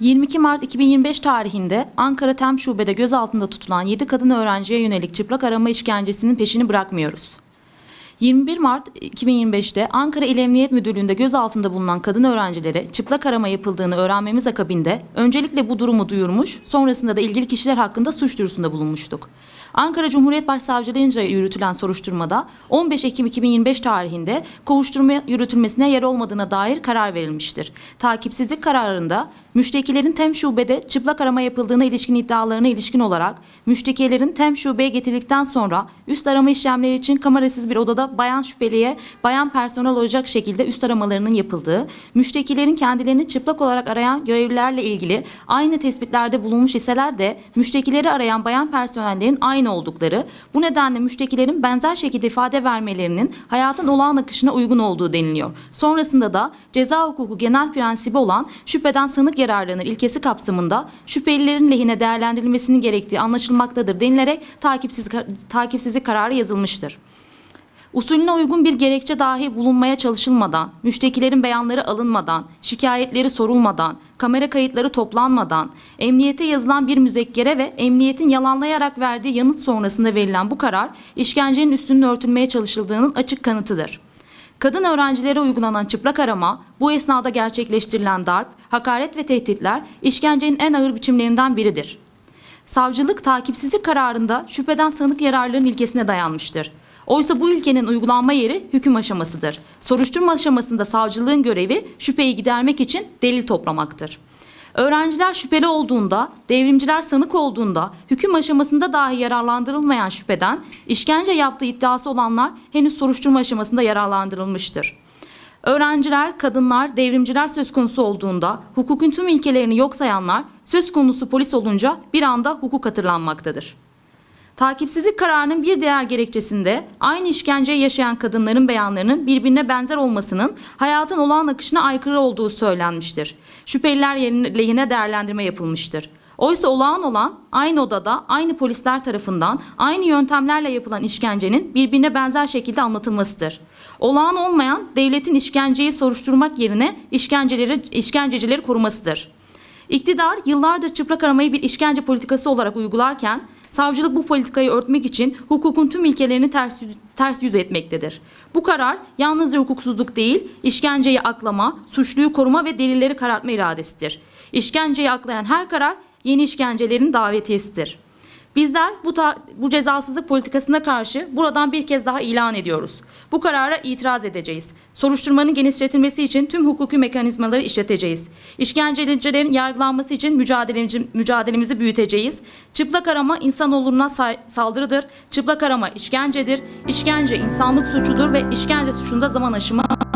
22 Mart 2025 tarihinde Ankara Tem Şube'de gözaltında tutulan 7 kadın öğrenciye yönelik çıplak arama işkencesinin peşini bırakmıyoruz. 21 Mart 2025'te Ankara İl Emniyet Müdürlüğü'nde gözaltında bulunan kadın öğrencilere çıplak arama yapıldığını öğrenmemiz akabinde öncelikle bu durumu duyurmuş, sonrasında da ilgili kişiler hakkında suç duyurusunda bulunmuştuk. Ankara Cumhuriyet Başsavcılığınca yürütülen soruşturmada 15 Ekim 2025 tarihinde kovuşturma yürütülmesine yer olmadığına dair karar verilmiştir. Takipsizlik kararında müştekilerin tem şubede çıplak arama yapıldığına ilişkin iddialarına ilişkin olarak müştekilerin tem şubeye getirildikten sonra üst arama işlemleri için kamerasız bir odada bayan şüpheliye bayan personel olacak şekilde üst aramalarının yapıldığı, müştekilerin kendilerini çıplak olarak arayan görevlilerle ilgili aynı tespitlerde bulunmuş iseler de müştekileri arayan bayan personellerin aynı oldukları, bu nedenle müştekilerin benzer şekilde ifade vermelerinin hayatın olağan akışına uygun olduğu deniliyor. Sonrasında da ceza hukuku genel prensibi olan şüpheden sanık yararlanır ilkesi kapsamında şüphelilerin lehine değerlendirilmesinin gerektiği anlaşılmaktadır denilerek takipsiz, takipsizlik kararı yazılmıştır. Usulüne uygun bir gerekçe dahi bulunmaya çalışılmadan, müştekilerin beyanları alınmadan, şikayetleri sorulmadan, kamera kayıtları toplanmadan, emniyete yazılan bir müzekkere ve emniyetin yalanlayarak verdiği yanıt sonrasında verilen bu karar, işkencenin üstünün örtülmeye çalışıldığının açık kanıtıdır. Kadın öğrencilere uygulanan çıplak arama, bu esnada gerçekleştirilen darp, hakaret ve tehditler işkencenin en ağır biçimlerinden biridir. Savcılık takipsizlik kararında şüpheden sanık yararlılığın ilkesine dayanmıştır. Oysa bu ilkenin uygulanma yeri hüküm aşamasıdır. Soruşturma aşamasında savcılığın görevi şüpheyi gidermek için delil toplamaktır. Öğrenciler şüpheli olduğunda, devrimciler sanık olduğunda, hüküm aşamasında dahi yararlandırılmayan şüpheden işkence yaptığı iddiası olanlar henüz soruşturma aşamasında yararlandırılmıştır. Öğrenciler, kadınlar, devrimciler söz konusu olduğunda hukukun tüm ilkelerini yok sayanlar söz konusu polis olunca bir anda hukuk hatırlanmaktadır. Takipsizlik kararının bir diğer gerekçesinde aynı işkenceyi yaşayan kadınların beyanlarının birbirine benzer olmasının hayatın olağan akışına aykırı olduğu söylenmiştir. Şüpheliler lehine değerlendirme yapılmıştır. Oysa olağan olan aynı odada aynı polisler tarafından aynı yöntemlerle yapılan işkencenin birbirine benzer şekilde anlatılmasıdır. Olağan olmayan devletin işkenceyi soruşturmak yerine işkenceleri, işkencecileri korumasıdır. İktidar yıllardır çıplak aramayı bir işkence politikası olarak uygularken savcılık bu politikayı örtmek için hukukun tüm ilkelerini ters, ters yüz etmektedir. Bu karar yalnızca hukuksuzluk değil, işkenceyi aklama, suçluyu koruma ve delilleri karartma iradesidir. İşkenceyi aklayan her karar yeni işkencelerin davetiyesidir. Bizler bu, bu cezasızlık politikasına karşı buradan bir kez daha ilan ediyoruz. Bu karara itiraz edeceğiz. Soruşturmanın genişletilmesi için tüm hukuki mekanizmaları işleteceğiz. İşkencelicilerin yargılanması için mücadelemizi, büyüteceğiz. Çıplak arama insanoğluna say- saldırıdır. Çıplak arama işkencedir. İşkence insanlık suçudur ve işkence suçunda zaman aşımı